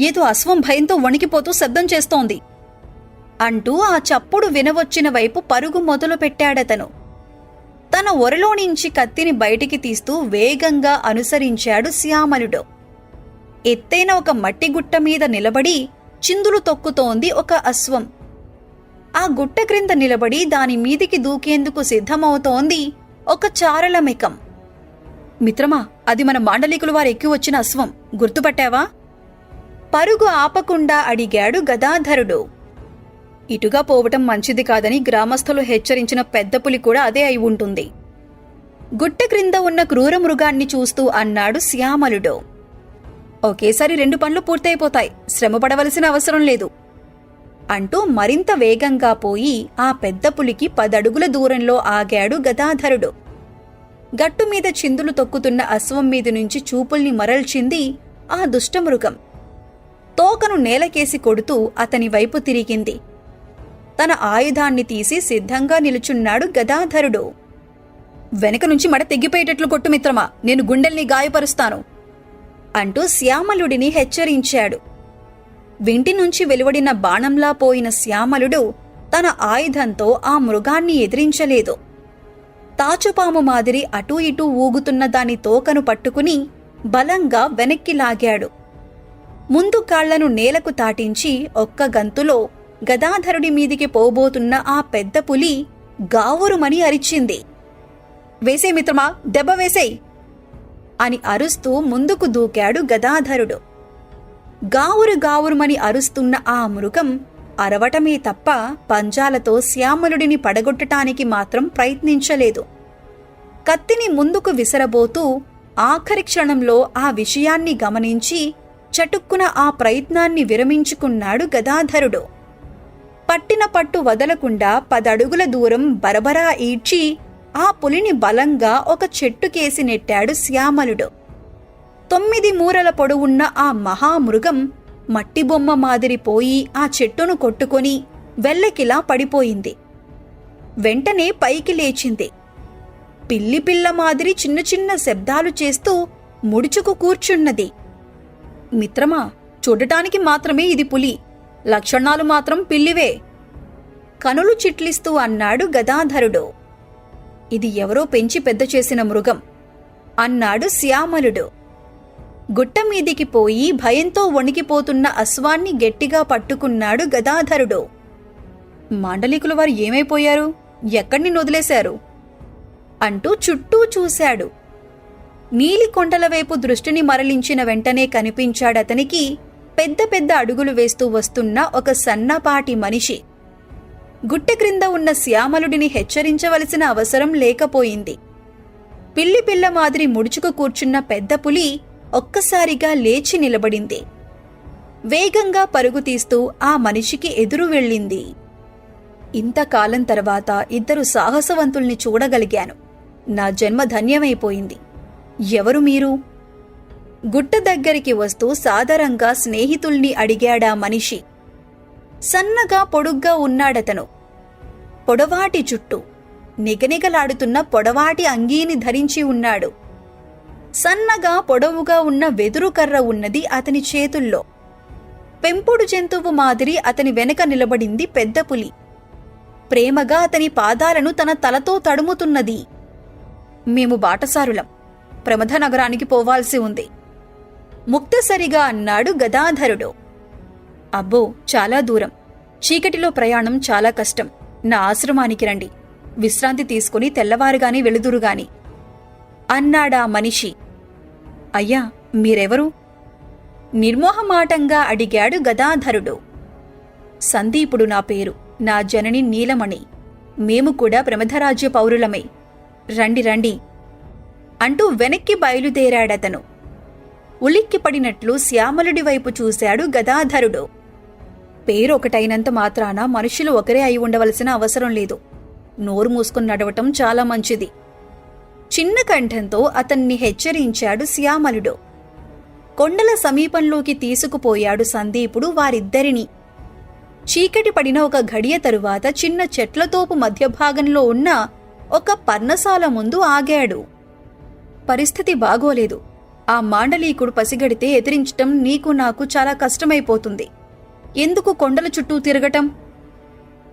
ఏదో అశ్వం భయంతో వణికిపోతూ శబ్దం చేస్తోంది. అంటూ ఆ చప్పుడు వినవచ్చిన వైపు పరుగు మొదలు పెట్టాడతను. తన ఒరలో నుంచి కత్తిని బయటికి తీస్తూ వేగంగా అనుసరించాడు శ్యామలుడు ఎత్తైన ఒక మట్టి గుట్ట మీద నిలబడి చిందులు తొక్కుతోంది ఒక అశ్వం. ఆ గుట్ట క్రింద నిలబడి దాని మీదికి దూకేందుకు సిద్ధమవుతోంది ఒక చారలమికం. మిత్రమా అది మన మాండలికులు వారు ఎక్కి వచ్చిన అశ్వం. గుర్తుపట్టావా? పరుగు ఆపకుండా అడిగాడు గదాధరుడు. ఇటుగా పోవటం మంచిది కాదని గ్రామస్థులు హెచ్చరించిన పెద్ద పులి కూడా అదే అయి ఉంటుంది. గుట్ట క్రింద ఉన్న క్రూర మృగాన్ని చూస్తూ అన్నాడు శ్యామలుడు. ఒకేసారి రెండు పనులు పూర్తయిపోతాయి. శ్రమ పడవలసిన అవసరం లేదు. అంటూ మరింత వేగంగా పోయి ఆ పెద్ద పులికి పదడుగుల దూరంలో ఆగాడు గదాధరుడు. గట్టు మీద చిందులు తొక్కుతున్న అశ్వం మీద నుంచి చూపుల్ని మరల్చింది ఆ దుష్టమృగం. తోకను నేలకేసి కొడుతూ అతని వైపు తిరిగింది. తన ఆయుధాన్ని తీసి సిద్ధంగా నిలుచున్నాడు గదాధరుడు. వెనక నుంచి మడ తెగిపోయేటట్లు కొట్టు మిత్రమా నేను గుండెల్ని గాయపరుస్తాను అంటూ శ్యామలుడిని హెచ్చరించాడు. వింటి నుంచి వెలువడిన బాణంలా పోయిన శ్యామలుడు తన ఆయుధంతో ఆ మృగాన్ని ఎదిరించలేదు. తాచుపాము మాదిరి అటూ ఇటూ ఊగుతున్న దాని తోకను పట్టుకుని బలంగా వెనక్కి లాగాడు. ముందు కాళ్ళను నేలకు తాటించి ఒక్క గంతులో గదాధరుడి మీదికి పోబోతున్న ఆ పెద్ద పులి గావురుమని అరిచింది. వేసే మిత్రమా దెబ్బ వేసేయ్! అని అరుస్తూ ముందుకు దూకాడు గదాధరుడు. గావురు గావురుమని అరుస్తున్న ఆ మృగం అరవటమే తప్ప పంజాలతో శ్యామలుడిని పడగొట్టటానికి మాత్రం ప్రయత్నించలేదు. కత్తిని ముందుకు విసరబోతూ ఆఖరి క్షణంలో ఆ విషయాన్ని గమనించి చటుక్కున ఆ ప్రయత్నాన్ని విరమించుకున్నాడు గదాధరుడు. పట్టిన పట్టు వదలకుండా పదడుగుల దూరం బరబరా ఈడ్చి ఆ పులిని బలంగా ఒక చెట్టుకేసి నెట్టాడు శ్యామలుడు. తొమ్మిది మూరల పొడవున్న ఆ మహామృగం మట్టి బొమ్మ మాదిరి పోయి ఆ చెట్టును కొట్టుకొని వెల్లకిలా పడిపోయింది. వెంటనే పైకి లేచింది. పిల్లి పిల్ల మాదిరి చిన్న చిన్న శబ్దాలు చేస్తూ ముడుచుకు కూర్చున్నది. మిత్రమా చూడటానికి మాత్రమే ఇది పులి. లక్షణాలు మాత్రం పిల్లివే. కనులు చిట్లిస్తూ అన్నాడు గదాధరుడు. ఇది ఎవరో పెంచి పెద్ద చేసిన మృగం అన్నాడు శ్యామలుడు. గుట్ట మీదికి పోయి భయంతో వణికిపోతున్న అశ్వాన్ని గట్టిగా పట్టుకున్నాడు గదాధరుడు. మాండలికుల వారు ఏమైపోయారు? ఎక్కడిని వదిలేశారు అంటూ చుట్టూ చూశాడు. నీలి కొండల వైపు దృష్టిని మరలించిన వెంటనే కనిపించాడతనికి పెద్ద పెద్ద అడుగులు వేస్తూ వస్తున్న ఒక సన్నపాటి మనిషి. గుట్ట క్రింద ఉన్న శ్యామలుడిని హెచ్చరించవలసిన అవసరం లేకపోయింది. పిల్లి పిల్ల మాదిరి ముడుచుకు కూర్చున్న పెద్ద పులి ఒక్కసారిగా లేచి నిలబడింది. వేగంగా పరుగు తీస్తూ ఆ మనిషికి ఎదురు వెళ్ళింది. ఇంతకాలం తర్వాత ఇద్దరు సాహసవంతుల్ని చూడగలిగాను. నా జన్మ ధన్యమైపోయింది. ఎవరు మీరు? గుట్ట దగ్గరికి వస్తూ సాదరంగా స్నేహితుల్ని అడిగాడా మనిషి. సన్నగా పొడుగ్గా ఉన్నాడతను. పొడవాటి జుట్టు. నిగనిగలాడుతున్న పొడవాటి అంగీని ధరించి ఉన్నాడు. సన్నగా పొడవుగా ఉన్న వెదురు కర్ర ఉన్నది అతని చేతుల్లో. పెంపుడు జంతువు మాదిరి అతని వెనక నిలబడింది పెద్ద పులి. ప్రేమగా అతని పాదాలను తన తలతో తడుముతున్నది. మేము బాటసారులం. ప్రమథ నగరానికి పోవాల్సి ఉంది. ముక్తసరిగా అన్నాడు గదాధరుడు. అబ్బో చాలా దూరం. చీకటిలో ప్రయాణం చాలా కష్టం. నా ఆశ్రమానికి రండి. విశ్రాంతి తీసుకుని తెల్లవారుగాని వెళుదురుగాని అన్నాడా మనిషి. అయ్యా మీరెవరు? నిర్మోహమాటంగా అడిగాడు గదాధరుడు. సందీపుడు నా పేరు. నా జనని నీలమణి. మేము కూడా ప్రమథరాజ్య పౌరులమే. రండి రండి. అంటూ వెనక్కి బయలుదేరాడతను. ఉలిక్కిపడినట్లు శ్యామలుడి వైపు చూశాడు గదాధరుడు. పేరు ఒకటైనంత మాత్రాన మనుషులు ఒకరే అయి ఉండవలసిన అవసరం లేదు. నోరు మూసుకుని నడవటం చాలా మంచిది. చిన్న కంఠంతో అతన్ని హెచ్చరించాడు శ్యామలుడు. కొండల సమీపంలోకి తీసుకుపోయాడు సందీపుడు వారిద్దరినీ. చీకటి పడిన ఒక ఘడియ తరువాత చిన్న చెట్లతోపు మధ్య భాగంలో ఉన్న ఒక పర్ణశాల ముందు ఆగాడు. పరిస్థితి బాగోలేదు. ఆ మాండలీకుడు పసిగడితే ఎదిరించటం నీకు నాకు చాలా కష్టమైపోతుంది. ఎందుకు కొండల చుట్టూ తిరగటం?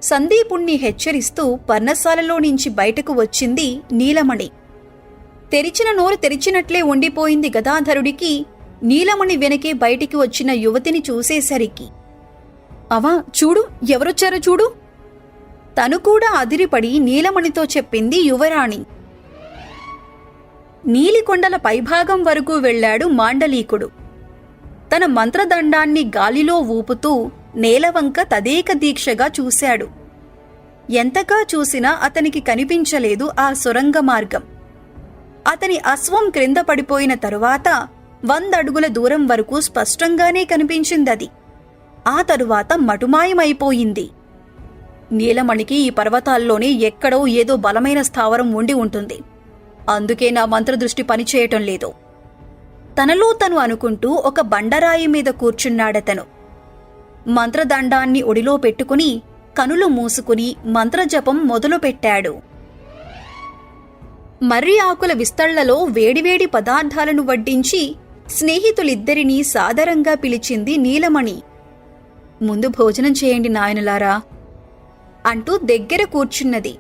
సందీపుణ్ణి హెచ్చరిస్తూ పర్ణశాలలో నుంచి బయటకు వచ్చింది నీలమణి. తెరిచిన నోరు తెరిచినట్లే ఉండిపోయింది గదాధరుడికి. నీలమణి వెనకే బయటికి వచ్చిన యువతిని చూసేసరికి అవా చూడు ఎవరొచ్చారో చూడు. తను కూడా అదిరిపడి నీలమణితో చెప్పింది యువరాణి. నీలికొండల పైభాగం వరకు వెళ్ళాడు మాండలీకుడు. తన మంత్రదండాన్ని గాలిలో ఊపుతూ నేలవంక తదేక దీక్షగా చూశాడు. ఎంతగా చూసినా అతనికి కనిపించలేదు ఆ సొరంగ మార్గం అతని అశ్వం క్రింద పడిపోయిన తరువాత వందడుగుల దూరం వరకు స్పష్టంగానే కనిపించిందది. ఆ తరువాత మటుమాయమైపోయింది. నీలమణికి ఈ పర్వతాల్లోనే ఎక్కడో ఏదో బలమైన స్థావరం ఉండి ఉంటుంది. అందుకే నా మంత్రదృష్టి పనిచేయటం లేదు. తనలో తను అనుకుంటూ ఒక బండరాయి మీద కూర్చున్నాడతను. మంత్రదండాన్ని ఒడిలో పెట్టుకుని కనులు మూసుకుని మంత్రజపం మొదలుపెట్టాడు. మర్రి ఆకుల విస్తళ్ళలో వేడివేడి పదార్థాలను వడ్డించి స్నేహితులిద్దరినీ సాదరంగా పిలిచింది నీలమణి. ముందు భోజనం చేయండి నాయనలారా అంటూ దగ్గర కూర్చున్నది.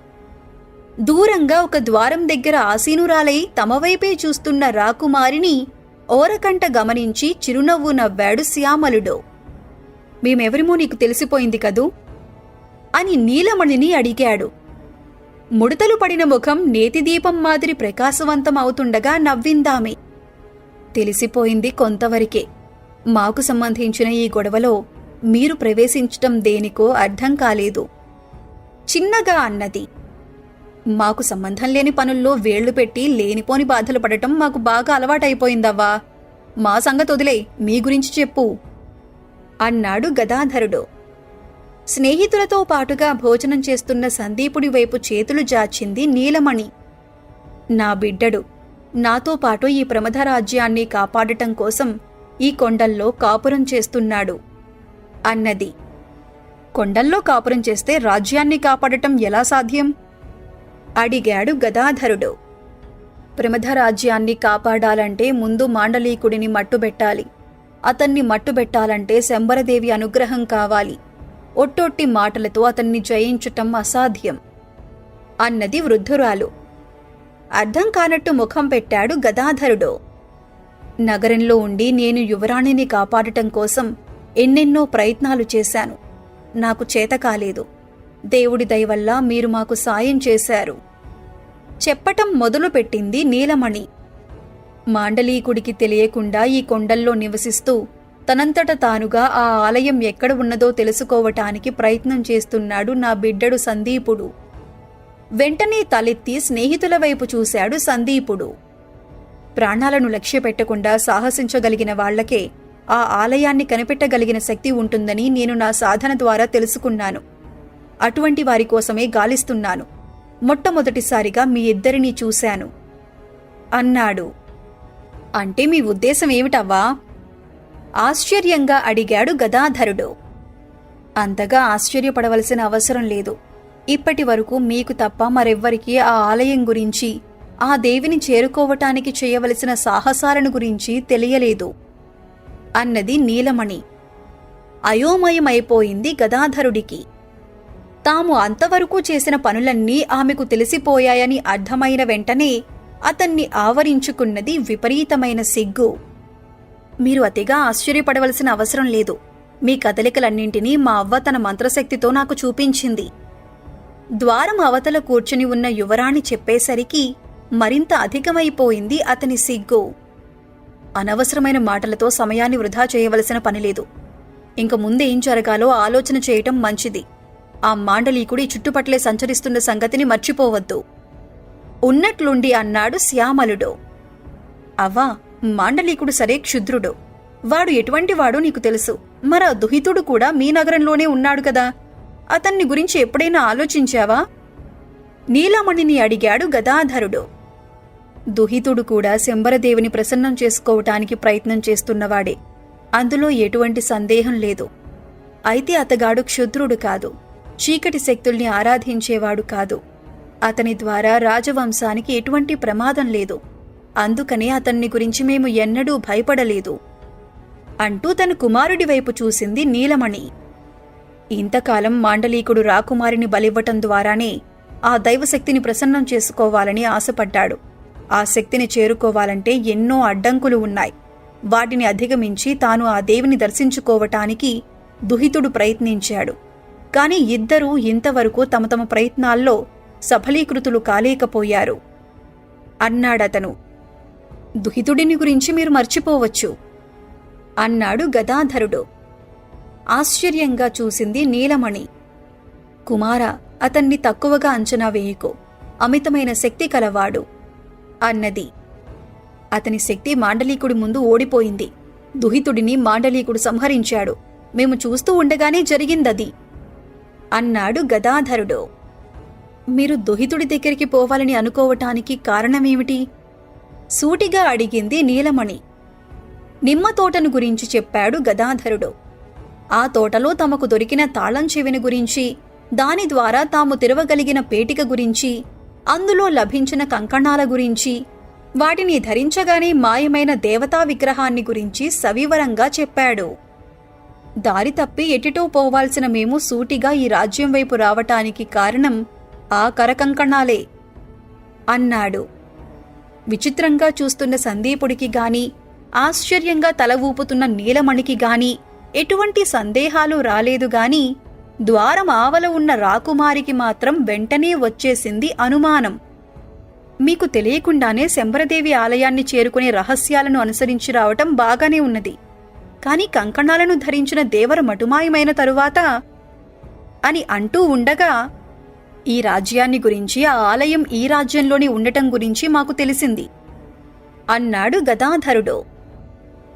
దూరంగా ఒక ద్వారం దగ్గర ఆసీనురాలై తమ వైపే చూస్తున్న రాకుమారిని ఓరకంట గమనించి చిరునవ్వు నవ్వాడు శ్యామలుడు. మేమెవరిమో నీకు తెలిసిపోయింది కదూ అని నీలమణిని అడిగాడు. ముడతలు పడిన ముఖం నేతిదీపం మాదిరి ప్రకాశవంతం అవుతుండగా నవ్విందామె. తెలిసిపోయింది కొంతవరకే. మాకు సంబంధించిన ఈ గొడవలో మీరు ప్రవేశించటం దేనికో అర్థం కాలేదు చిన్నగా అన్నది. మాకు సంబంధం లేని పనుల్లో వేళ్ళు పెట్టి లేనిపోని బాధలు పడటం మాకు బాగా అలవాటైపోయిందవ్వా. మా సంగతి వదిలే మీ గురించి చెప్పు. అన్నాడు గదాధరుడు. స్నేహితులతో పాటుగా భోజనం చేస్తున్న సందీపుడి వైపు చేతులు జాచింది నీలమణి. నా బిడ్డడు నాతో పాటు ఈ ప్రమథ రాజ్యాన్ని కాపాడటం కోసం ఈ కొండల్లో కాపురం చేస్తున్నాడు అన్నది. కొండల్లో కాపురం చేస్తే రాజ్యాన్ని కాపాడటం ఎలా సాధ్యం? అడిగాడు గదాధరుడు. ప్రమధరాజ్యాన్ని కాపాడాలంటే ముందు మాండలీకుడిని మట్టుబెట్టాలి. అతన్ని మట్టుబెట్టాలంటే శంబరదేవి అనుగ్రహం కావాలి. ఒట్టొట్టి మాటలతో అతన్ని జయించటం అసాధ్యం. అన్నది వృద్ధురాలు. అర్థం కానట్టు ముఖం పెట్టాడు గదాధరుడు. నగరంలో ఉండి నేను యువరాణిని కాపాడటం కోసం ఎన్నెన్నో ప్రయత్నాలు చేశాను. నాకు చేత కాలేదు దేవుడి దయవల్ల మీరు మాకు సాయం చేశారు. చెప్పటం మొదలుపెట్టింది నీలమణి. మాండలీకుడికి తెలియకుండా ఈ కొండల్లో నివసిస్తూ తనంతట తానుగా ఆ ఆలయం ఎక్కడ ఉన్నదో తెలుసుకోవటానికి ప్రయత్నం చేస్తున్నాడు నా బిడ్డడు సందీపుడు. వెంటనే తలెత్తి స్నేహితుల వైపు చూశాడు సందీపుడు. ప్రాణాలను లక్ష్యపెట్టకుండా సాహసించగలిగిన వాళ్ళకే ఆ ఆలయాన్ని కనిపెట్టగలిగిన శక్తి ఉంటుందని నేను నా సాధన ద్వారా తెలుసుకున్నాను. అటువంటి వారి కోసమే గాలిస్తున్నాను. మొట్టమొదటిసారిగా మీ ఇద్దరినీ చూశాను. అన్నాడు. అంటే మీ ఉద్దేశం ఏమిటవ్వా? ఆశ్చర్యంగా అడిగాడు గదాధరుడు. అంతగా ఆశ్చర్యపడవలసిన అవసరం లేదు. ఇప్పటి వరకు మీకు తప్ప మరెవ్వరికీ ఆ ఆలయం గురించి ఆ దేవిని చేరుకోవటానికి చేయవలసిన సాహసాలను గురించి తెలియలేదు. అన్నది నీలమణి. అయోమయమైపోయింది గదాధరుడికి. తాము అంతవరకు చేసిన పనులన్నీ ఆమెకు తెలిసిపోయాయని అర్థమైన వెంటనే అతన్ని ఆవరించుకున్నది విపరీతమైన సిగ్గు. మీరు అతిగా ఆశ్చర్యపడవలసిన అవసరం లేదు. మీ కదలికలన్నింటినీ మా అవ్వ తన మంత్రశక్తితో నాకు చూపించింది. ద్వారం అవతల కూర్చుని ఉన్న యువరాణి చెప్పేసరికి మరింత అధికమైపోయింది అతని సిగ్గు. అనవసరమైన మాటలతో సమయాన్ని వృధా చేయవలసిన పనిలేదు ఇంక ముందేం జరగాలో ఆలోచన చేయటం మంచిది. ఆ మాండలీకుడి చుట్టుపట్లే సంచరిస్తున్న సంగతిని మర్చిపోవద్దు. ఉన్నట్లుండి అన్నాడు శ్యామలుడు. అవ్వా మాండలీకుడు సరే క్షుద్రుడు. వాడు ఎటువంటి వాడో నీకు తెలుసు. మరా దుహితుడు కూడా మీ నగరంలోనే ఉన్నాడు కదా. అతన్ని గురించి ఎప్పుడైనా ఆలోచించావా? నీలమణిని అడిగాడు గదాధరుడు. దుహితుడు కూడా శంబరదేవిని ప్రసన్నం చేసుకోవటానికి ప్రయత్నం చేస్తున్నవాడే. అందులో ఎటువంటి సందేహం లేదు. అయితే అతగాడు క్షుద్రుడు కాదు. చీకటి శక్తుల్ని ఆరాధించేవాడు కాదు. అతని ద్వారా రాజవంశానికి ఎటువంటి ప్రమాదం లేదు. అందుకనే అతన్ని గురించి మేము ఎన్నడూ భయపడలేదు. అంటూ తన కుమారుడి వైపు చూసింది నీలమణి. ఇంతకాలం మాండలీకుడు రాకుమారిని బలివ్వటం ద్వారానే ఆ దైవశక్తిని ప్రసన్నం చేసుకోవాలని ఆశపడ్డాడు. ఆ శక్తిని చేరుకోవాలంటే ఎన్నో అడ్డంకులు ఉన్నాయి. వాటిని అధిగమించి తాను ఆ దేవిని దర్శించుకోవటానికి దుహితుడు ప్రయత్నించాడు. కానీ ఇద్దరూ ఇంతవరకు తమ తమ ప్రయత్నాల్లో సఫలీకృతులు కాలేకపోయారు. అన్నాడతను దుహితుడిని గురించి మీరు మర్చిపోవచ్చు అన్నాడు గదాధరుడు. ఆశ్చర్యంగా చూసింది నీలమణి కుమార అతన్ని తక్కువగా అంచనా వేయకు అమితమైన శక్తి కలవాడు అన్నది. అతని శక్తి మాండలీకుడి ముందు ఓడిపోయింది. దుహితుడిని మాండలీకుడు సంహరించాడు. మేము చూస్తూ ఉండగానే జరిగిందది. అన్నాడు గదాధరుడు. మీరు దొహితుడి దగ్గరికి పోవాలని అనుకోవటానికి కారణమేమిటి? సూటిగా అడిగింది నీలమణి. నిమ్మ తోటను గురించి చెప్పాడు గదాధరుడు. ఆ తోటలో తమకు దొరికిన తాళం చెవిని గురించి దాని ద్వారా తాము తెరవగలిగిన పేటిక గురించి అందులో లభించిన కంకణాల గురించి వాటిని ధరించగానే మాయమైన దేవతా విగ్రహాన్ని గురించి సవివరంగా చెప్పాడు. దారి తప్పి ఎటిటో పోవాల్సిన మేము సూటిగా ఈ రాజ్యం వైపు రావటానికి కారణం ఆ కరకంకణాలే అన్నాడు. విచిత్రంగా చూస్తున్న సందీపుడికి గాని ఆశ్చర్యంగా తల ఊపుతున్న నీలమణికి గాని ఎటువంటి సందేహాలు రాలేదు గాని ద్వారం ఆవల ఉన్న రాకుమారికి మాత్రం వెంటనే వచ్చేసింది అనుమానం. మీకు తెలియకుండానే శంబరదేవి ఆలయాన్ని చేరుకునే రహస్యాలను అనుసరించి రావటం బాగానే ఉన్నది. కాని కంకణాలను ధరించిన దేవర మటుమాయమైన తరువాత అని అంటూ ఉండగా ఈ రాజ్యాన్ని గురించి ఆ ఆలయం ఈ రాజ్యంలోనే ఉండటం గురించి మాకు తెలిసింది. అన్నాడు గదాధరుడు.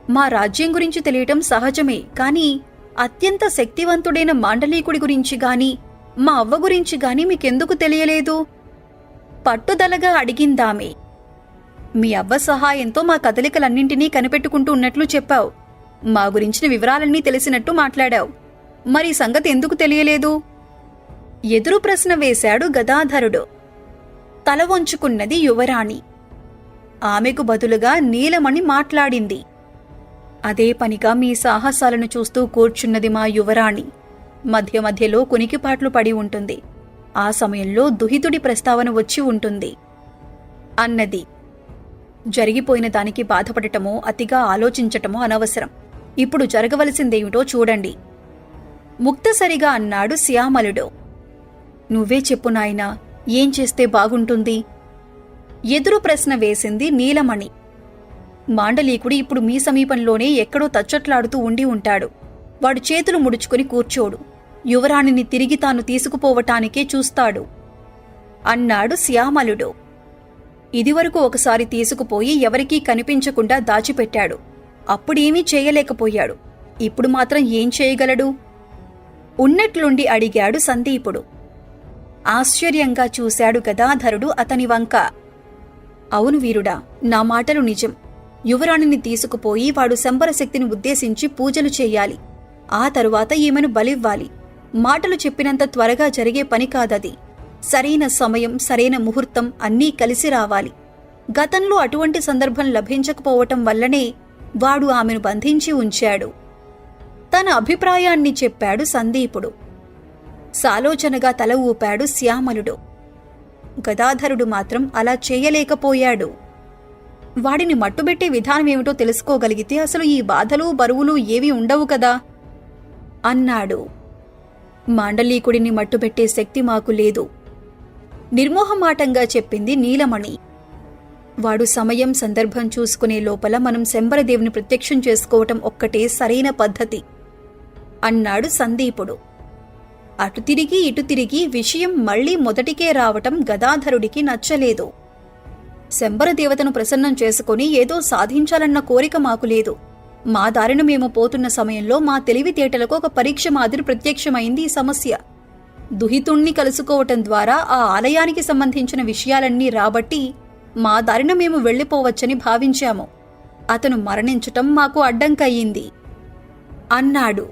మా రాజ్యం గురించి తెలియటం సహజమే కానీ అత్యంత శక్తివంతుడైన మాండలీకుడి గురించి గాని మా అవ్వ గురించి గాని మీకెందుకు తెలియలేదు? పట్టుదలగా అడిగిందామే. మీ అవ్వ సహాయంతో మా కదలికలన్నింటినీ కనిపెట్టుకుంటూ ఉన్నట్లు చెప్పావు. మా గురించిన వివరాలన్నీ తెలిసినట్టు మాట్లాడావు. మరి సంగతి ఎందుకు తెలియలేదు? ఎదురు ప్రశ్న వేశాడు గదాధరుడు. తల వంచుకున్నది యువరాణి. ఆమెకు బదులుగా నీలమణి మాట్లాడింది. అదే పనిగా మీ సాహసాలను చూస్తూ కూర్చున్నది మా యువరాణి. మధ్య మధ్యలో కునికిపాట్లు పడి ఉంటుంది. ఆ సమయంలో దుహితుడి ప్రస్తావన వచ్చి ఉంటుంది. అన్నది. జరిగిపోయిన దానికి బాధపడటమో అతిగా ఆలోచించటమో అనవసరం. ఇప్పుడు జరగవలసిందేమిటో చూడండి. ముక్తసరిగా అన్నాడు శ్యామలుడు. నువ్వే చెప్పు నాయనా ఏం చేస్తే బాగుంటుంది? ఎదురు ప్రశ్న వేసింది నీలమణి. మాండలీకుడు ఇప్పుడు మీ సమీపంలోనే ఎక్కడో తచ్చట్లాడుతూ ఉండి ఉంటాడు. వాడు చేతులు ముడుచుకుని కూర్చోడు. యువరాణిని తిరిగి తాను తీసుకుపోవటానికే చూస్తాడు. అన్నాడు శ్యామలుడు. ఇదివరకు ఒకసారి తీసుకుపోయి ఎవరికీ కనిపించకుండా దాచిపెట్టాడు. అప్పుడేమీ చేయలేకపోయాడు. ఇప్పుడు మాత్రం ఏం చేయగలడు? ఉన్నట్లుండి అడిగాడు సందీపుడు. ఆశ్చర్యంగా చూశాడు గదాధరుడు అతని వంక. అవును వీరుడా నా మాటలు నిజం. యువరాణిని తీసుకుపోయి వాడు శంబరశక్తిని ఉద్దేశించి పూజలు చేయాలి. ఆ తరువాత ఈమెను బలివ్వాలి. మాటలు చెప్పినంత త్వరగా జరిగే పని కాదది. సరైన సమయం సరైన ముహూర్తం అన్నీ కలిసి రావాలి. గతంలో అటువంటి సందర్భం లభించకపోవటం వల్లనే వాడు ఆమెను బంధించి ఉంచాడు. తన అభిప్రాయాన్ని చెప్పాడు సందీపుడు. సాలోచనగా తల ఊపాడు శ్యామలుడు. గదాధరుడు మాత్రం అలా చేయలేకపోయాడు. వాడిని మట్టుబెట్టే విధానమేమిటో తెలుసుకోగలిగితే అసలు ఈ బాధలు బరువులు ఏవి ఉండవు కదా? అన్నాడు. మాండలీకుడిని మట్టుబెట్టే శక్తి మాకు లేదు. నిర్మోహమాటంగా చెప్పింది నీలమణి. వాడు సమయం సందర్భం చూసుకునే లోపల మనం శంబరదేవుని ప్రత్యక్షం చేసుకోవటం ఒక్కటే సరైన పద్ధతి అన్నాడు సందీపుడు. అటు తిరిగి ఇటు తిరిగి విషయం మళ్ళీ మొదటికే రావటం గదాధరుడికి నచ్చలేదు. శంబరదేవతను ప్రసన్నం చేసుకుని ఏదో సాధించాలన్న కోరిక మాకు లేదు. మా దారిన మేము పోతున్న సమయంలో మా తెలివితేటలకు ఒక పరీక్ష మాదిరి ప్రత్యక్షమైంది ఈ సమస్య. దుహితుణ్ణి కలుసుకోవటం ద్వారా ఆ ఆలయానికి సంబంధించిన విషయాలన్నీ రాబట్టి మా దారిన మేము వెళ్ళిపోవచ్చని భావించాము. అతను మరణించటం మాకు అడ్డంకయ్యింది. అన్నాడు.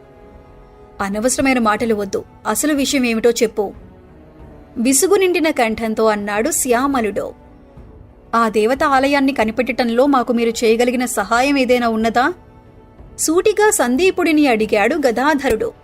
అనవసరమైన మాటలు వద్దు. అసలు విషయం ఏమిటో చెప్పు. విసుగు నిండిన కంఠంతో అన్నాడు శ్యామలుడు. ఆ దేవత ఆలయాన్ని కనిపెట్టటంలో మాకు మీరు చేయగలిగిన సహాయం ఏదైనా ఉన్నదా? సూటిగా సందీపుడిని అడిగాడు గదాధరుడు.